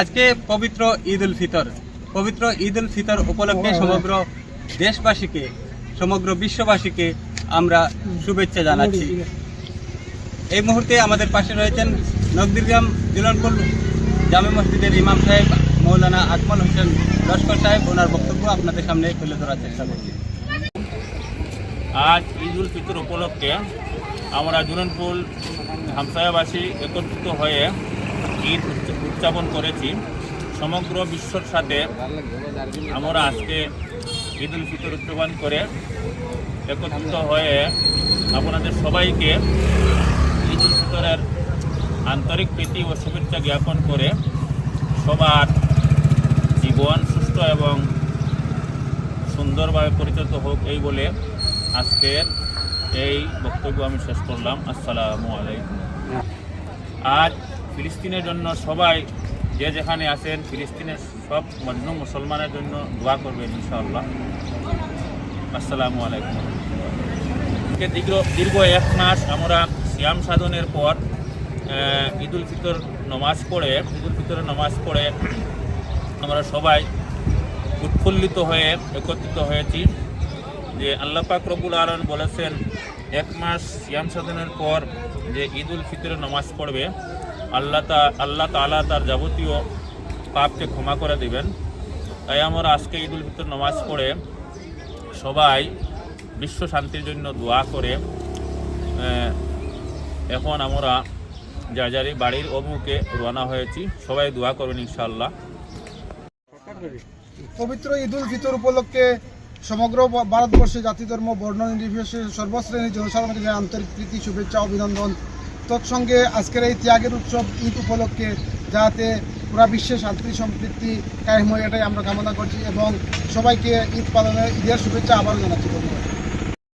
আজকে পবিত্র ঈদ উল ফিতর। পবিত্র ঈদ উল ফিতর উপলক্ষে সমগ্র দেশবাসীকে সমগ্র বিশ্ববাসীকে আমরা শুভেচ্ছা জানাচ্ছি। এই মুহূর্তে আমাদের পাশে রয়েছেন নকদিরগ্রাম জিলনপুর জামে মসজিদের ইমাম সাহেব মৌলানা আকমল হোসেন লস্কর সাহেব। ওনার বক্তব্য আপনাদের সামনে তুলে ধরার চেষ্টা করছি। আজ ঈদ উল ফিতর উপলক্ষে আমরা জুরনপুল হামসায়াবাসী একত্রিত হয়ে ঈদ উদয- উদযাপন করেছি। সমগ্র বিশ্বর সাথে আমরা আজকে ঈদ উল ফিতর উদযাপন করে একত্রিত হয়ে আপনাদের সবাইকে ঈদ উল ফিতরের আন্তরিক প্রীতি ও শুভেচ্ছা জ্ঞাপন করে সবার জীবন সুস্থ এবং সুন্দরভাবে পরিচালিত হোক এই বলে আজকের এই বক্তব্য আমি শেষ করলাম। আসসালামু আলাইকুম। আজ ফিলিস্তিনের জন্য সবাই যে যেখানে আছেন, ফিলিস্তিনের সব অন্য মুসলমানের জন্য দোয়া করবেন ইনশাআল্লাহ। আসসালামু আলাইকুম। দীর্ঘ দীর্ঘ এক মাস আমরা সিয়াম সাধনের পর ঈদ উল ফিতর নমাজ পড়ে ঈদ উল ফিতরের নমাজ পড়ে আমরা সবাই উৎফুল্লিত হয়ে, একত্রিত হয়েছি যে আল্লাহ পাক রবুল আলম বলেছেন, এক মাস সিয়াম সাধনের পর যে ঈদ উল ফিতরের নামাজ পড়বে আল্লাহ তা, আল্লাহ তালা তার যাবতীয় পাপকে ক্ষমা করে দিবেন। তাই আমরা আজকে ঈদ উল ফিতর নামাজ পড়ে সবাই বিশ্ব শান্তির জন্য দোয়া করে এখন আমরা যা যারি বাড়ির অমুখে রওনা হয়েছি, সবাই দোয়া করবেন ইনশাআল্লাহ। পবিত্র ঈদ উল ফিতর উপলক্ষে সমগ্র ভারতবর্ষে জাতি ধর্ম বর্ণ নির্বিশেষে সর্বশ্রেণীর জনসাধারণকে আন্তরিক প্রীতি, শুভেচ্ছা, অভিনন্দন। তৎসঙ্গে আজকের এই ত্যাগের উৎসব ঈদ উপলক্ষে যাতে পুরা বিশ্বে শান্তি সম্পৃক্তি কায়েম হয় এটাই আমরা কামনা করছি এবং সবাইকে ঈদ পালনের ঈদের শুভেচ্ছা আবারও জানাচ্ছি